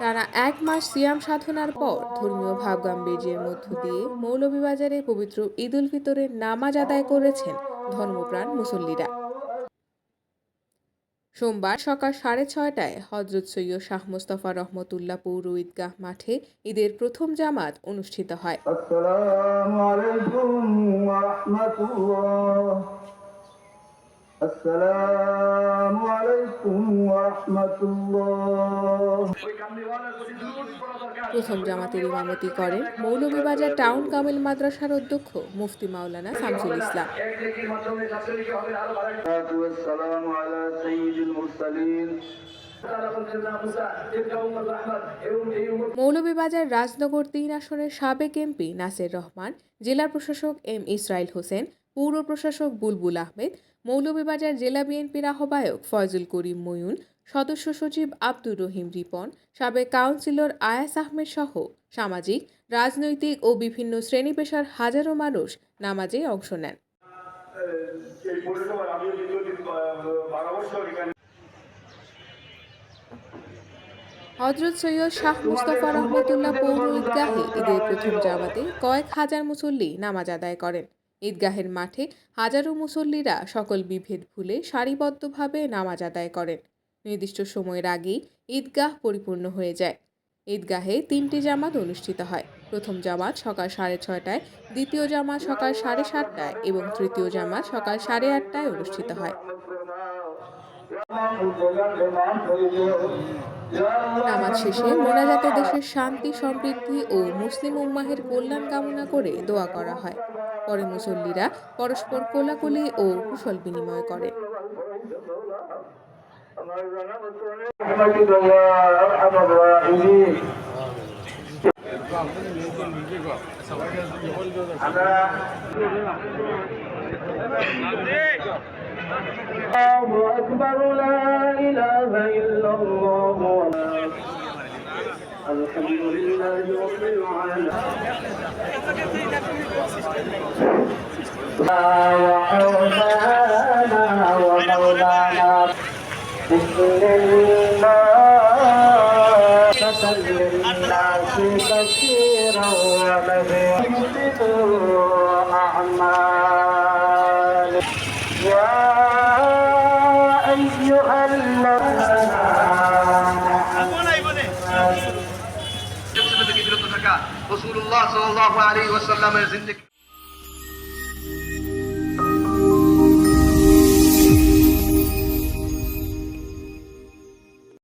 টানা এক মাস সিয়াম সাধনার পর ধর্মীয় ভাবগাম্ভীর্যের মধ্য দিয়ে মৌলভীবাজারে পবিত্র ঈদুল ফিতরের নামাজ আদায় করেছেন ধর্মপ্রাণ মুসল্লিরা। সোমবার সকাল সাড়ে ছয়টায় হজরত সৈয়দ শাহ মোস্তফা রহমতুল্লাহ পৌর ঈদগাহ মাঠে ঈদের প্রথম জামাত অনুষ্ঠিত হয়। আসসালামু প্রথম জামাতের ইমামতি করেন মৌলভীবাজার টাউন কামিল মাদ্রাসার অধ্যক্ষ মুফতি মাওলানা শামসুল ইসলাম। মৌলভীবাজার রাজনগর তিন আসনের সাবেক এমপি নাসের রহমান, জেলা প্রশাসক এম ইসরায়েল হোসেন পৌর প্রশাসক বুলবুল আহমেদ, মৌলভীবাজার জেলা বিএনপির আহ্বায়ক ফয়জুল করিম ময়ুন সদস্য সচিব আব্দুর রহিম রিপন, সাবেক কাউন্সিলর আয়াস আহমেদ সহ সামাজিক, রাজনৈতিক ও বিভিন্ন শ্রেণি পেশার হাজারো মানুষ নামাজে অংশ নেন। হজরত সৈয়দ শাহ মুস্তফা রহমতুল্লাহ পৌর ঈদগাহে ঈদের প্রথম জামাতে কয়েক হাজার মুসল্লি নামাজ আদায় করেন। ঈদগাহের মাঠে হাজারো মুসল্লিরা সকল বিভেদ ভুলে সারিবদ্ধভাবে নামাজ আদায় করেন। নির্দিষ্ট সময়ের আগেই ঈদগাহ পরিপূর্ণ হয়ে যায়। ঈদগাহে তিনটি জামাত অনুষ্ঠিত হয়। প্রথম জামাত সকাল সাড়ে ছয়টায়, দ্বিতীয় জামাত সকাল সাড়ে সাতটায় এবং তৃতীয় জামাত সকাল সাড়ে আটটায় অনুষ্ঠিত হয়। নামাজ শেষে মোনাজাতে দেশের শান্তি, সমৃদ্ধি ও মুসলিম উম্মাহের কল্যাণ কামনা করে দোয়া করা হয়। পরে মুসল্লিরা পরস্পর কোলাকুলি ও কুশল বিনিময় করে। আমরা الله أكبر لا إله إلا الله الحمد لله رب العالمين. وحرمانا ومولانا بسم الله فسل للناس بشيرا ونذيرا রসুল্লাহ সাল্লাহ আলী ওয়াসাল্লামের জিন্দগি